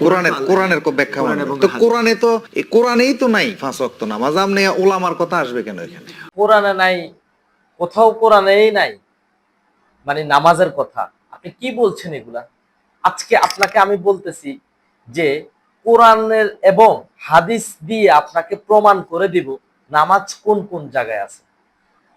কোরআনের কোরআনের ব্যাখ্যা তো কোরআনে তো কোরআনেই তো নাই পাঁচ ওয়াক্ত নামাজ। আপনি ওলামার কথা আসবে কেন এখানে? কোরআনে নাই কোথাও কোরআনেই নাই। মানে নামাজের কথা। আপনি কি বলছেন এগুলা? আজকে আপনাকে আমি বলতেছি যে কোরআনের এবং হাদিস দিয়ে আপনাকে প্রমাণ করে দিব নামাজ কোন কোন জায়গায় আছে।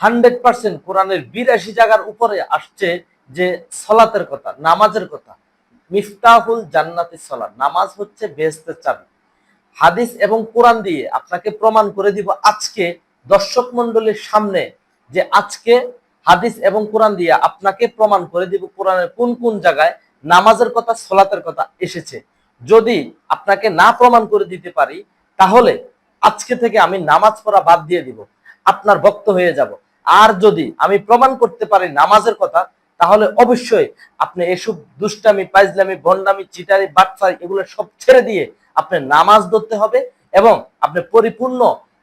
হান্ড্রেড পার্সেন্ট কোরআনের বিরাশি জায়গার উপরে আসছে যে সলাতের কথা নামাজের কথা। মিফতাহুল জান্নাতি সলাত নামাজ হচ্ছে বেহেস্তের চাবি। হাদিস এবং কোরআন দিয়ে আপনাকে প্রমাণ করে দিব আজকে দর্শক মন্ডলীর সামনে যে আজকে হাদিস এবং কোরআন দিয়ে আপনাকে প্রমাণ করে দিব কোরআনের কোন কোন জায়গায় নামাজের কথা, সলাতের কথা এসেছে। যদি আপনাকে না প্রমাণ করে দিতে পারি, তাহলে আজকে থেকে আমি নামাজ পড়া বাদ দিয়ে দিব। আপনার ভক্ত হয়ে যাব। আর যদি আমি প্রমাণ করতে পারি নামাজের কথা তাহলে অবশ্যই আপনি এসব দুষ্টামি, পাইজলামি, ভণ্ডামি, চিটারি, বাটফারি এগুলো সব ছেড়ে দিয়ে আপনি নামাজ ধরতে হবে এবং আপনি পরিপূর্ণ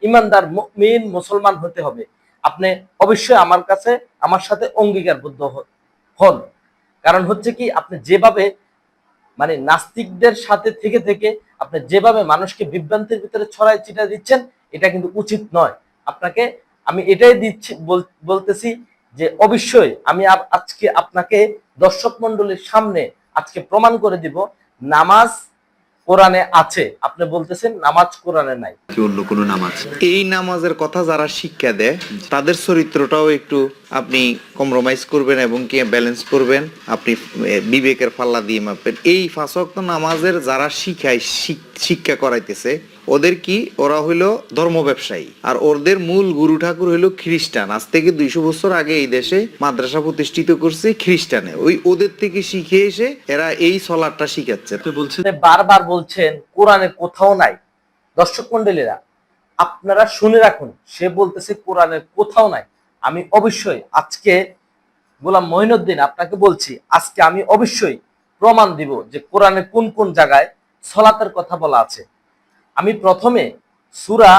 ইমানদার মেন মুসলমান হতে হবে। আপনি অবশ্যই আমার কাছে, আমার সাথে অঙ্গীকারবদ্ধ হন। কারণ হচ্ছে কি, আপনি যেভাবে মানে নাস্তিকদের সাথে থেকে থেকে আপনি যেভাবে মানুষকে বিভ্রান্তির ভিতরে ছড়াই চিটা দিচ্ছেন, এটা কিন্তু উচিত নয়। আপনাকে আমি এটাই দিচ্ছি বলতেছি যে অবশ্যই আমি আজকে আপনাকে দর্শক মন্ডলীর সামনে আজকে প্রমাণ করে দিব, নামাজ কোরআনে আছে। আপনি বলতেছেন নামাজ কোরআনে নাই। কি অন্য কোনো নামাজ? এই নামাজের কথা যারা শিক্ষা দেয়, তাদের চরিত্রটাও একটু আপনি কম্প্রোমাইজ করবেন এবং কি ব্যালেন্স করবেন, আপনি বিবেকের পাল্লা দিয়ে মাপবেন। এই ওয়াক্ত নামাজের যারা শিখায় শিক্ষা করাইতেছে ওদের কি? ওরা হইল ধর্ম ব্যবসায়ী আর ওদের মূল গুরু ঠাকুর হইল খ্রিস্টান। আজ থেকে দুইশো বছর আগে এই দেশে মাদ্রাসা প্রতিষ্ঠিত করছে খ্রিস্টানে। ওই ওদের থেকে শিখে এসে এরা এই সলাটটা শিখাচ্ছে। বলছেন বারবার বলছেন কোরআনে কোথাও নাই। দর্শক মন্ডলীরা আপনারা শুনে রাখুন সে বলতেছে কোরআনে কোথাও নাই। আমি অবশ্যই আজকে গোলাম মহিনুদ্দিন আপনাকে বলছি আজকে আমি অবশ্যই প্রমাণ দিব যে কোরআনে কোন কোন জায়গায় সলাতের কথা বলা আছে। আমি প্রথমে সুরা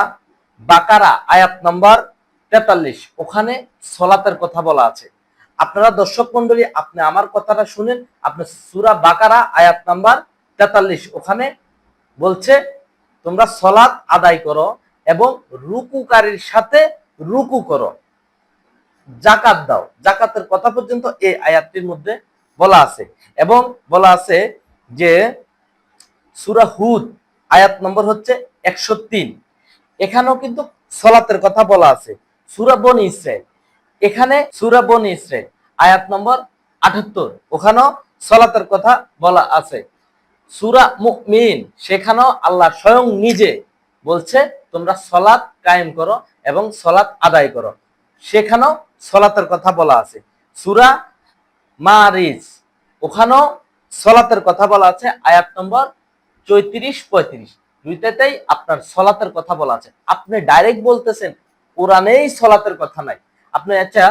বাকারা আয়াত নম্বর তেতাল্লিশ, ওখানে সলাতের কথা বলা আছে। আপনারা দর্শক মন্ডলী আপনি আমার কথাটা শুনেন, আপনি সুরা বাকারা আয়াত নাম্বার তেতাল্লিশ, ওখানে বলছে, তোমরা সলাৎ আদায় করো এবং রুকুকারীর সাথে রুকু করো। জাকাত দাও। জাকাতের কথা পর্যন্ত এই আয়াতটির মধ্যে বলা আছে। এবং বলা আছে যে সুরা হুদ আয়াত নম্বর হচ্ছে একশো তিন। এখানেও কিন্তু সলাতের কথা বলা আছে। সুরা বনি ইসরায়েল এখানে সুরা বনি ইসরায়েল আয়াত নম্বর আটাত্তর। ওখানেও সলাতের কথা বলা আছে। সুরা মুমিন, সেখানেও আল্লাহ স্বয়ং নিজে বলছে, তোমরা সলাৎ কায়েম করো এবং সলাৎ আদায় করো। সেখানেও সলাতের কথা বলা আছে। সুরা মারিজ, ওখানেও সলাতের কথা বলা আছে, আয়াত নম্বর চৌত্রিশ পঁয়ত্রিশ। দুইটাতেই আপনার সলাতের কথা বলা আছে। আপনি ডাইরেক্ট বলতেছেন, কোরআনেই সলাতের কথা নাই। আপনি আচ্ছা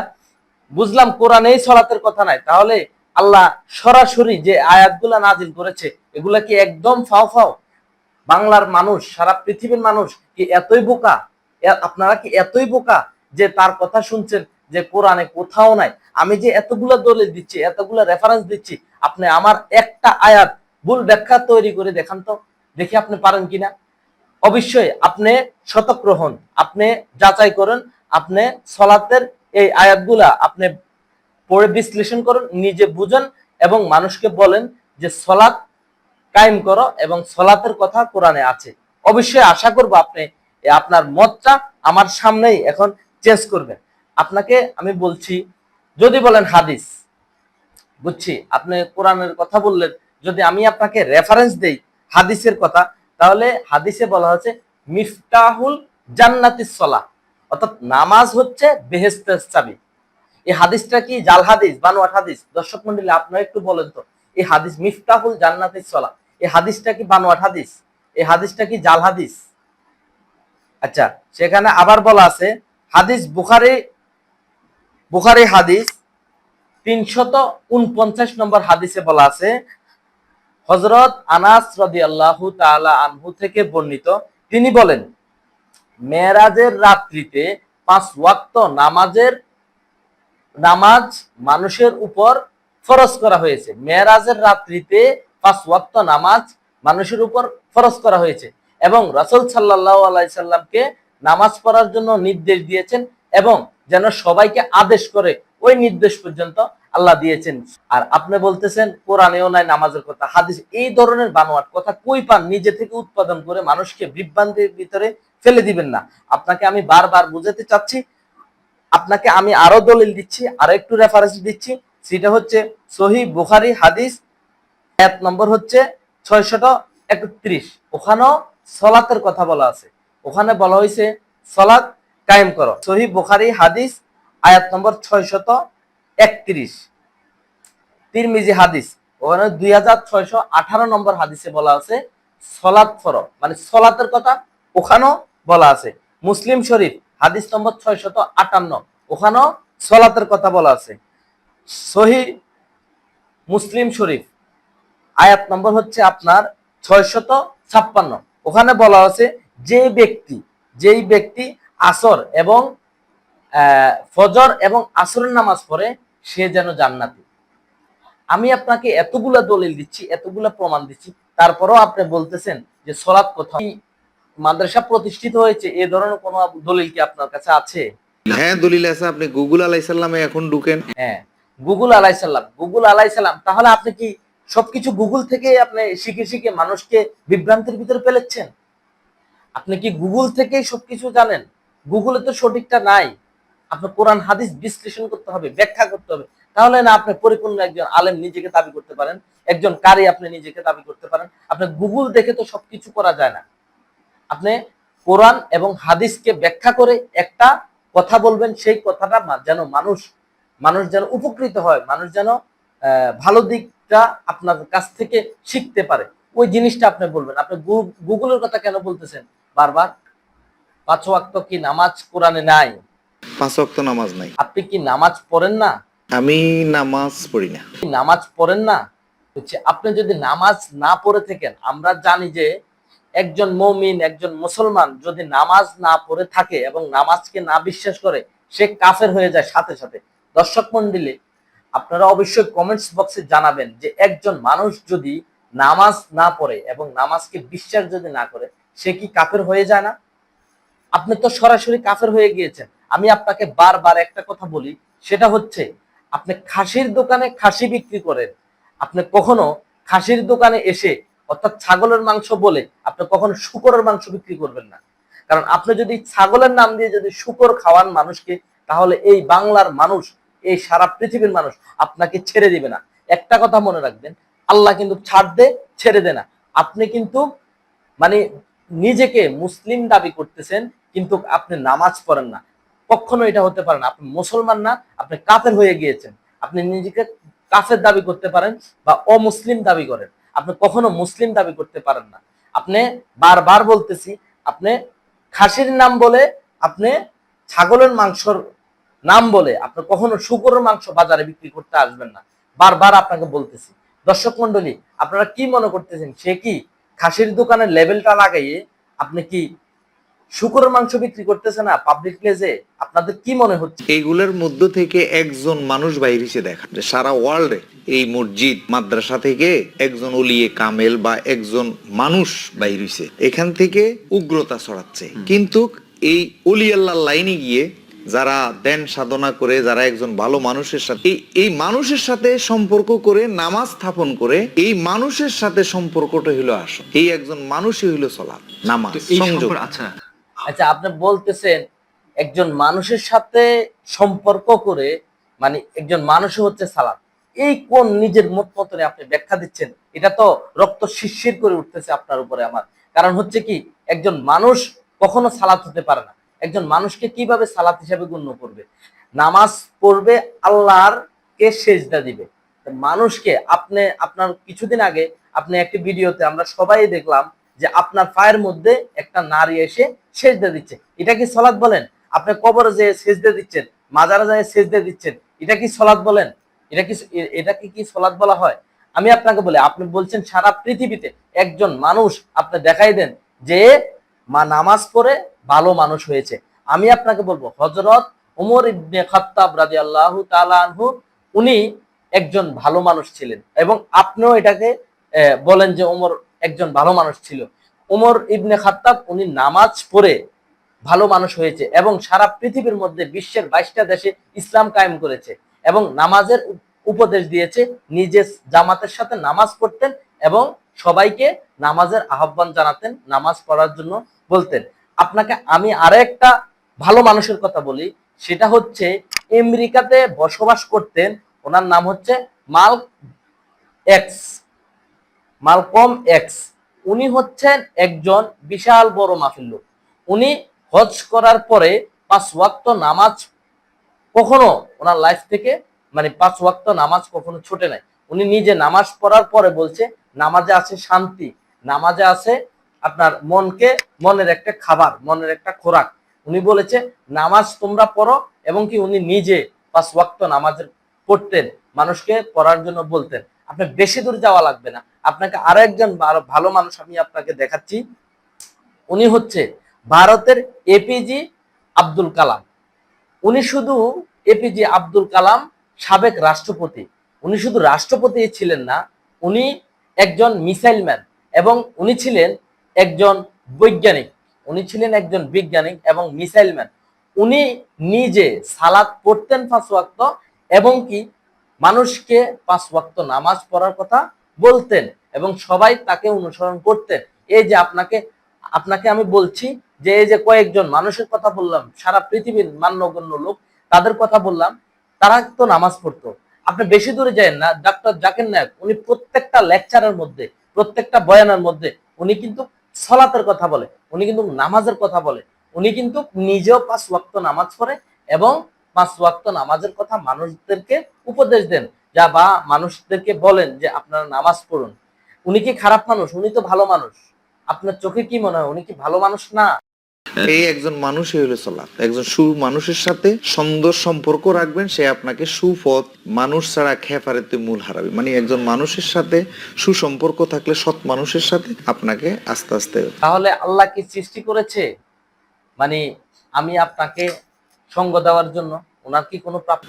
বুঝলাম কোরআনেই সলাতের কথা নাই। তাহলে আল্লাহ সরাসরি যে আয়াতগুলা নাজিল করেছে, এগুলা কি একদম ফাও ফাও? বাংলার মানুষ, সারা পৃথিবীর মানুষ কি এতই বোকা? আপনারা কি এতই বোকা যে তার কথা শুনছেন যে কোরআনে কোথাও নাই? আমি যে এতগুলা দলিল দিচ্ছি, এতগুলা রেফারেন্স দিচ্ছি, আপনি আমার একটা আয়াত ব্যাখ্যা তৈরি করে দেখান তো, দেখি আপনি পারেন কিনা। অবশ্যই আপনি শতগ্রহণ আপনি যাচাই করেন, আপনি সলাতের এই আয়াতগুলা আপনি পড়ে বিশ্লেষণ করুন, নিজে বুঝুন এবং মানুষকে বলেন যে সলাৎ কায়েম করো এবং সলাতের কথা কোরআনে আছে। অবশ্যই আশা করব আপনি আপনার মতটা আমার সামনেই এখন চেঞ্জ করবেন। আপনাকে আমি বলছি, যদি বলেন হাদিস, বুঝছি, আপনি কোরআনের কথা বললেন যদি আমি আপনাকে রেফারেন্স দেই হাদিসের কথা, তাহলে হাদিসে বলা হচ্ছে মিফতাহুল জান্নাতিস সলা অর্থাৎ নামাজ হচ্ছে বেহেস্তের চাবি। এই হাদিসটা কি জাল হাদিস, বানোয়াট হাদিস? দর্শক মন্ডলী, আপনারা একটু বলেন তো, এই হাদিস মিফতাহুল জান্নাতিস সলা, এই হাদিসটা কি বানোয়াট হাদিস? এই হাদিসটা কি জাল হাদিস? আচ্ছা সেখানে আবার বলা আছে, হাদিস বুখারি বুখারি হাদিস তিনশত উনপঞ্চাশ নম্বর হাদিসে বলা আছে হজরত আনাস রদি আল্লাহ আনহু থেকে বর্ণিত, তিনি বলেন, মেয়েরাজের রাত্রিতে পাঁচ ওয়াক্ত নামাজের, নামাজ মানুষের উপর ফরজ করা হয়েছে। মেয়েরাজের রাত্রিতে পাঁচ ওয়াক্ত নামাজ মানুষের উপর ফরজ করা হয়েছে এবং রাসূল সাল্লাল্লাহু আলাইহি সাল্লামকে নামাজ পড়ার জন্য নির্দেশ দিয়েছেন এবং যেন সবাইকে আদেশ করে ওই নির্দেশ পর্যন্ত আল্লাহ দিয়েছেন। আর আপনি বলতেছেন, কোরআনেও নাই, নামাজের কথা। হাদিস, এই ধরনের বানোয়াট কথা কই পান? নিজে থেকে উৎপাদন করে মানুষকে বিভ্রান্তির ভিতরে ফেলে দিবেন না। আপনাকে আমি বারবার বুঝাতে চাচ্ছি, আপনাকে আমি আরও দলিল দিচ্ছি, আরও একটু রেফারেন্স দিচ্ছি। সেটা হচ্ছে সহি বুখারি হাদিস, এক নম্বর হচ্ছে ছয়শত একত্রিশ। ওখানেও সলাতের কথা বলা আছে। ওখানে বলা হয়েছে, সলাৎ কায়েম করো। সহি বুখারি হাদিস, আয়াত নম্বর ছয়শত একত্রিশ। তিরমিজি হাদিস, ওখানে দুই হাজার আঠারো নম্বর হাদিসে বলা আছে, সলাৎ ফর মানে সলাতের কথা ওখানেও বলা আছে। মুসলিম শরীফ, হাদিস নম্বর ছয়শত আটান্ন, ওখানেও সলাতের কথা বলা আছে। সহি মুসলিম শরীফ, আয়াত নম্বর হচ্ছে আপনার ছয়শত ছাপ্পান্ন। ওখানে বলা আছে, যে ব্যক্তি, যেই ব্যক্তি আসর এবং ফজর এবং আসরের নামাজ পড়ে সে যেন জান্নাতি। আমি আপনাকে এতগুলা দলিল দিচ্ছি এতগুলা প্রমাণ দিচ্ছি তারপরেও আপনি বলতেছেন যে সলাৎ কোথাও মাদ্রাসা প্রতিষ্ঠিত হয়েছে? এ ধরনের কোনো দলিল কি আপনার কাছে আছে? হ্যাঁ দলিল আছে। আপনি গুগল আলাইসাল্লামে এখন ঢুকেন। হ্যাঁ গুগল আলাইসাল্লাম গুগল আলাইসাল্লাম তাহলে আপনি কি সবকিছু গুগল থেকে আপনি শিখে শিখে মানুষকে বিভ্রান্তির ভিতরে ফেলেছেন? আপনি কি গুগল থেকেই সবকিছু জানেন? গুগলে তো সঠিকটা নাই। আপনার কোরআন, হাদিস বিশ্লেষণ করতে হবে, ব্যাখ্যা করতে হবে। তাহলে না আপনি পরিপূর্ণ একজন আলেম নিজেকে দাবি করতে পারেন, একজন কারি আপনি নিজেকে দাবি করতে পারেন। আপনি গুগল দেখে তো সবকিছু করা যায় না। আপনি কোরআন এবং হাদিসকে ব্যাখ্যা করে একটা কথা বলবেন, সেই কথাটা যেন মানুষ মানুষ যেন উপকৃত হয়, মানুষ যেন ভালো দিকটা আপনার কাছ থেকে শিখতে পারে। ওই জিনিসটা আপনি বলবেন। আপনি গুগলের কথা কেন বলতেছেন? বারবার, পাঁচ ওয়াক্ত কি নামাজ কোরআনে নাই? পাঁচ ওয়াক্ত নামাজ নাই। আপনি কি নামাজ পড়েন না? আমি নামাজ পড়ি না। নামাজ পড়েন না? হচ্ছে আপনি যদি নামাজ না পড়ে থাকেন আমরা জানি যে একজন মমিন একজন মুসলমান যদি নামাজ না পড়ে থাকে এবং নামাজকে না বিশ্বাস করে সে কাফের হয়ে যায় সাথে সাথে। দর্শক মন্ডলী আপনারা অবশ্যই কমেন্টস বক্সে জানাবেন যে একজন মানুষ যদি নামাজ না পড়ে এবং নামাজকে বিশ্বাস যদি না করে সে কি কাফের হয়ে যায় না? আপনি তো সরাসরি কাফের হয়ে গিয়েছেন। আমি আপনাকে বারবার একটা কথা বলি, সেটা হচ্ছে, আপনি খাসির দোকানে খাসি বিক্রি করেন, আপনি কখনো খাসির দোকানে এসে, অর্থাৎ ছাগলের মাংস বলে, আপনি কখনো শুকরের মাংস বিক্রি করবেন না। কারণ আপনি যদি ছাগলের নাম দিয়ে যদি শুকর খাওয়ান মানুষকে, তাহলে এই বাংলার মানুষ, এই সারা পৃথিবীর মানুষ আপনাকে ছেড়ে দিবে না। একটা কথা মনে রাখবেন, আল্লাহ কিন্তু ছাড় দে, ছেড়ে দে না। আপনি কিন্তু মানে নিজেকে মুসলিম দাবি করতেছেন, কিন্তু আপনি নামাজ পড়েন না। কখনো এটা হতে পারে না। আপনি মুসলমান না, আপনি কাফের হয়ে গিয়েছেন। আপনি নিজেকে কাফের দাবি করতে পারেন বা অমুসলিম দাবি করেন। আপনি কখনো মুসলিম দাবি করতে পারেন না। আপনি বারবার বলতেছি, আপনি খাসির নাম বলে, আপনি ছাগলের মাংসর নাম বলে, আপনি কখনো শুকরের মাংস বাজারে বিক্রি করতে আসবেন না। বারবার আপনাকে বলতেছি। দর্শক মন্ডলী আপনারা কি মনে করতেছেন? সে কি? খাসির দোকানের লেভেলটা লাগাইয়ে আপনি কি শুকরের মাংস বিক্রি করতেছে না পাবলিক প্লেসে আপনাদের কি মনে হচ্ছে? এইগুলোর মধ্য থেকে একজন মানুষ বাইর হয়েছে দেখা যে সারা ওয়ার্ল্ডে এই মসজিদ মাদ্রাসা থেকে একজন অলিয়ে কামেল বা একজন মানুষ বাইর হয়েছে এখান থেকে উগ্রতা ছড়াচ্ছে। কিন্তু এই অলি আল্লাহর লাইনে গিয়ে যারা দেন সাধনা করে যারা একজন ভালো মানুষের সাথে এই এই মানুষের সাথে সম্পর্ক করে নামাজ স্থাপন করে এই মানুষের সাথে সম্পর্কটা হইল আসল। এই একজন মানুষই হইল সলাৎ নামাজ সংযোগ। আচ্ছা আচ্ছা আপনি বলতেছেন একজন মানুষের সাথে সম্পর্ক করে মানে একজন মানুষ হচ্ছে সালাদ। এই কোন নিজের মত মতনে আপনি ব্যাখ্যা দিচ্ছেন? এটা তো রক্ত শিরশির করে উঠতেছে আপনার উপরে আমার। কারণ হচ্ছে কি, একজন মানুষ কখনো সালাত হতে পারে না। একজন মানুষকে কীভাবে সালাত হিসাবে গণ্য করবে? নামাজ পড়বে, আল্লাহর কে সেজদা দিবে? মানুষকে, আপনি, আপনার কিছুদিন আগে আপনি একটি ভিডিওতে আমরা সবাই দেখলাম যে আপনার পায়ের মধ্যে একটা নারী এসে সেজদা দিচ্ছে। এটা কি সলাৎ বলেন? আপনি কবরে যে সেজদা দিচ্ছেন, মাজারে যায় সেজদা দিচ্ছেন, এটা কি সলাৎ বলেন? এটা কি এটাকে কি সলাৎ বলা হয়? আমি আপনাকে বলি, আপনি বলছেন সারা পৃথিবীতে একজন মানুষ আপনি দেখাই দেন যে মা নামাজ পড়ে ভালো মানুষ হয়েছে। আমি আপনাকে বলব হজরত উমর ইবনে খাত্তাব রাদিয়াল্লাহু তাআলা আনহু, উনি একজন ভালো মানুষ ছিলেন এবং আপনিও এটাকে বলেন যে ওমর একজন ভালো মানুষ ছিল। উমর ইবনে খাত্তাব, উনি নামাজ পড়ে ভালো মানুষ হয়েছে এবং সারা পৃথিবীর মধ্যে বিশ্বের বাইশটা দেশে ইসলাম কায়েম করেছে এবং নামাজের উপদেশ দিয়েছে, নিজে জামাতের সাথে নামাজ পড়তেন এবং সবাইকে নামাজের আহ্বান জানাতেন, নামাজ পড়ার জন্য বলতেন। আপনাকে আমি আরও একটা ভালো মানুষের কথা বলি, সেটা হচ্ছে আমেরিকাতে বসবাস করতেন, ওনার নাম হচ্ছে মাল এক্স। মালকম এক্স। উনি হচ্ছেন একজন বিশাল বড় মাফিল লোক উনি হজ করার পরে পাঁচ ওয়াক্ত নামাজ কখনো ওনার লাইফ থেকে মানে পাঁচ ওয়াক্ত নামাজ কখনো ছুটে নাই। উনি নিজে নামাজ পড়ার পরে বলছে, নামাজে আছে শান্তি। নামাজে আছে আপনার মনকে, মনের একটা খাবার, মনের একটা খোরাক। উনি বলেছে, নামাজ তোমরা পড়ো। এবং কি উনি নিজে পাঁচ ওয়াক্ত নামাজের পড়তেন, মানুষকে পড়ার জন্য বলতেন। আপনি বেশি দূর যাওয়া লাগবে না। আপনাকে আরও একজন ভালো- মানুষ আমি আপনাকে দেখাচ্ছি। উনি হচ্ছে ভারতের এপিজি আব্দুল কালাম। উনি শুধু এপিজে আব্দুল কালাম সাবেক রাষ্ট্রপতি। উনি শুধু রাষ্ট্রপতি ছিলেন না, উনি একজন মিসাইল ম্যান এবং উনি ছিলেন একজন বৈজ্ঞানিক। উনি ছিলেন একজন বিজ্ঞানিক এবং মিসাইল ম্যান। উনি নিজে সালাদ পড়তেন পাঁচ ওয়াক্ত এবং কি মানুষকে পাঁচ ওয়াক্ত নামাজ পড়ার কথা বলতেন এবং সবাই তাকে অনুসরণ করতেন। এই যে আপনাকে আপনাকে আমি বলছি যে এই যে কয়েকজন মানুষের কথা বললাম, সারা পৃথিবীর মান্যগণ্য লোক তাদের কথা বললাম, তারা তো নামাজ পড়তো। আপনি বেশি দূরে যান না, ডাক্তার জাকির নায়ক, উনি প্রত্যেকটা লেকচারের মধ্যে, প্রত্যেকটা বয়ানের মধ্যে উনি কিন্তু সলাতের কথা বলে, উনি কিন্তু নামাজের কথা বলে, উনি কিন্তু নিজেও পাঁচ ওয়াক্ত নামাজ পড়ে এবং পাঁচ ওয়াক্ত নামাজের কথা মানুষদেরকে উপদেশ দেন। যা বা মানুষদেরকে বলেন যে আপনারা নামাজ পড়ুন। উনি কি খারাপ মানুষ? উনি তো ভালো মানুষ। আপনার চোখে কি মনে হয়? উনি কি ভালো মানুষ না? এই একজন মানুষই হলো সালাত একজন সু মানুষের সাথে সুন্দর সম্পর্ক রাখবেন সে আপনাকে সুপথ মানুষ ছাড়া খেফারেতে মূল হারাবে। মানে একজন মানুষের সাথে সুসম্পর্ক থাকলে সৎ মানুষের সাথে আপনাকে আস্তে আস্তে তাহলে আল্লাহ কি সৃষ্টি করেছে? মানে আমি আপনাকে সঙ্গ দেওয়ার জন্য ওনার কি কোনো প্রাপ্য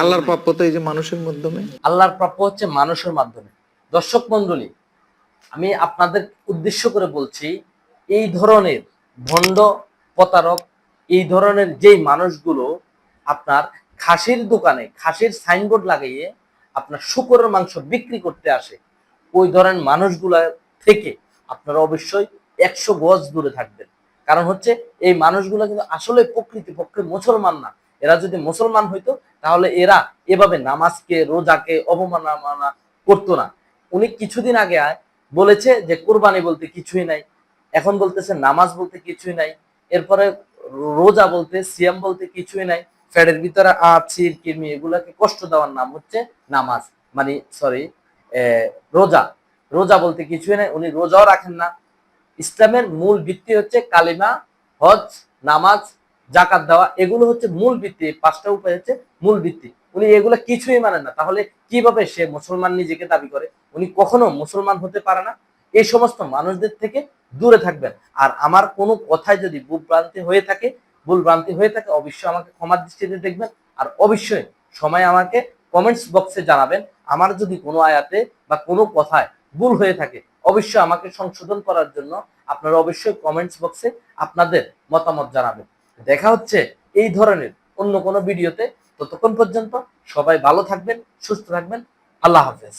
আল্লাহর প্রাপ্য তো এই যে মানুষের মাধ্যমে। আল্লাহর প্রাপ্য হচ্ছে মানুষের মাধ্যমে। দর্শক মন্ডলী আমি আপনাদের উদ্দেশ্য করে বলছি এই ধরনের ভণ্ড প্রতারক এই ধরনের যেই মানুষগুলো আপনার খাসির দোকানে খাসির সাইনবোর্ড লাগিয়ে আপনার শুকরের মাংস বিক্রি করতে আসে ওই ধরনের মানুষগুলা থেকে আপনারা অবশ্যই একশো গজ দূরে থাকবেন। কারণ হচ্ছে এই মানুষগুলো কিন্তু আসলে প্রকৃতি পক্ষে মুসলমান না। এরা যদি মুসলমান হইতো, তাহলে এরা এভাবে নামাজকে, রোজাকে অবমাননা করতো না। উনি কিছুদিন আগে বলেছে যে, কোরবানি বলতে কিছুই নাই। এখন বলতেছে নামাজ বলতে কিছুই নাই। এরপরে রোজা বলতে, সিয়াম বলতে কিছুই নাই। ফ্যাটের ভিতরে আছির কিমি এগুলাকে কষ্ট দেওয়ার নাম হচ্ছে নামাজ। মানে সরি রোজা। রোজা বলতে কিছুই নাই। উনি রোজাও রাখেন না। ইসলামের মূল ভিত্তি হচ্ছে কালিমা, হজ, নামাজ জাকাত দেওয়া, এগুলো হচ্ছে মূল ভিত্তি পাঁচটা উপায় হচ্ছে মূল ভিত্তি। উনি এগুলো কিছুই মানেন না, তাহলে কীভাবে সে মুসলমান নিজেকে দাবি করে? উনি কখনো মুসলমান হতে পারে না। এই সমস্ত মানুষদের থেকে দূরে থাকবেন। আর আমার কোনো কথায় যদি ভুলভ্রান্তি হয়ে থাকে, ভুলভ্রান্তি হয়ে থাকে, অবশ্যই আমাকে ক্ষমার দৃষ্টিতে দেখবেন। আর অবশ্যই সময় আমাকে কমেন্টস বক্সে জানাবেন। আমার যদি কোনো আয়াতে বা কোনো কথায় ভুল হয়ে থাকে অবশ্যই আমাকে সংশোধন করার জন্য আপনারা অবশ্যই কমেন্টস বক্সে আপনাদের মতামত জানাবেন। দেখা হচ্ছে এই ধরনের অন্য কোনো ভিডিওতে ততক্ষণ পর্যন্ত সবাই ভালো থাকবেন, সুস্থ থাকবেন। আল্লাহ হাফেজ।